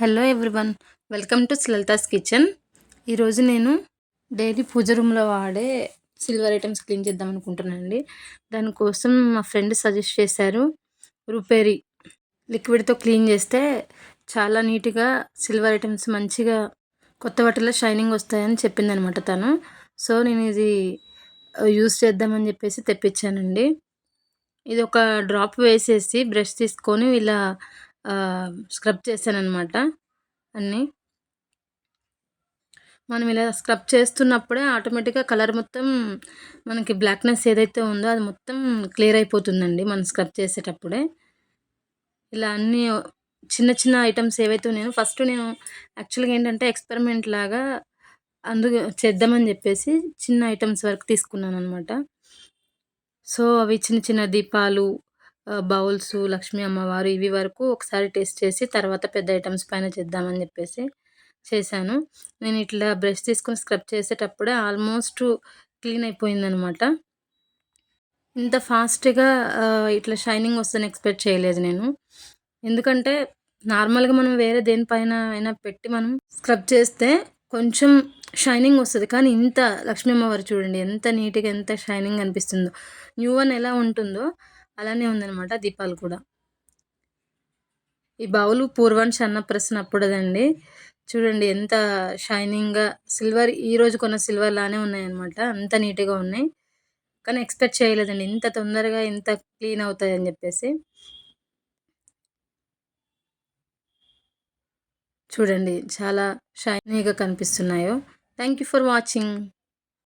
Hello everyone welcome to Lalitha's kitchen. ఈరోజు నేను daily పూజ రూమ్లో వాడే సిల్వర్ ఐటమ్స్ క్లీన్ చేద్దాం అనుకుంటున్నానండి. దానికోసం మా ఫ్రెండ్ సజెస్ట్ చేశారు రూపేరి లిక్విడ్తో క్లీన్ చేస్తే చాలా నీట్గా సిల్వర్ ఐటమ్స్ మంచిగా కొత్త వాటిలో షైనింగ్ వస్తాయని చెప్పిందనమాట తను. సో నేను ఇది యూస్ చేద్దామని చెప్పేసి తెప్పించానండి. ఇది ఒక డ్రాప్ వేసేసి బ్రష్ తీసుకొని ఇలా స్క్రబ్ చేశాననమాట అన్నీ. మనం ఇలా స్క్రబ్ చేస్తున్నప్పుడే ఆటోమేటిక్గా కలర్ మొత్తం మనకి బ్లాక్నెస్ ఏదైతే ఉందో అది మొత్తం క్లియర్ అయిపోతుందండి మనం స్క్రబ్ చేసేటప్పుడే. ఇలా అన్నీ చిన్న చిన్న ఐటమ్స్ ఏవైతే ఉన్నాయో ఫస్ట్ నేను యాక్చువల్గా ఏంటంటే ఎక్స్పెరిమెంట్ లాగా అందు చేద్దామని చెప్పేసి చిన్న ఐటమ్స్ వరకు తీసుకున్నాను అనమాట సో అవి చిన్న చిన్న దీపాలు బౌల్స్ లక్ష్మీ అమ్మవారు ఇవి వరకు ఒకసారి టేస్ట్ చేసి తర్వాత పెద్ద ఐటమ్స్ పైన చేద్దామని చెప్పేసి చేశాను. నేను ఇట్లా బ్రష్ తీసుకొని స్క్రబ్ చేసేటప్పుడే ఆల్మోస్ట్ క్లీన్ అయిపోయిందనమాట. ఇంత ఫాస్ట్గా ఇట్లా షైనింగ్ వస్తుందని ఎక్స్పెక్ట్ చేయలేదు నేను. ఎందుకంటే నార్మల్గా మనం వేరే దేనిపైన అయినా పెట్టి మనం స్క్రబ్ చేస్తే కొంచెం షైనింగ్ వస్తుంది. కానీ ఇంత లక్ష్మీ అమ్మవారు చూడండి ఎంత నీట్గా ఎంత షైనింగ్ అనిపిస్తుందో. న్యూ వన్ ఎలా ఉంటుందో అలానే ఉందనమాట దీపాలు కూడా. ఈ బౌలు పూర్వాంశ అన్నప్రసన్న అప్పుడదండి. చూడండి ఎంత షైనింగ్గా సిల్వర్ ఈ రోజు కొన్న సిల్వర్ లానే ఉన్నాయన్నమాట అంత నీట్గా ఉన్నాయి. కానీ ఎక్స్పెక్ట్ చేయలేదండి ఇంత తొందరగా ఇంత క్లీన్ అవుతాయని చెప్పేసి. చూడండి చాలా షైనీగా కనిపిస్తున్నాయో. Thank you for watching.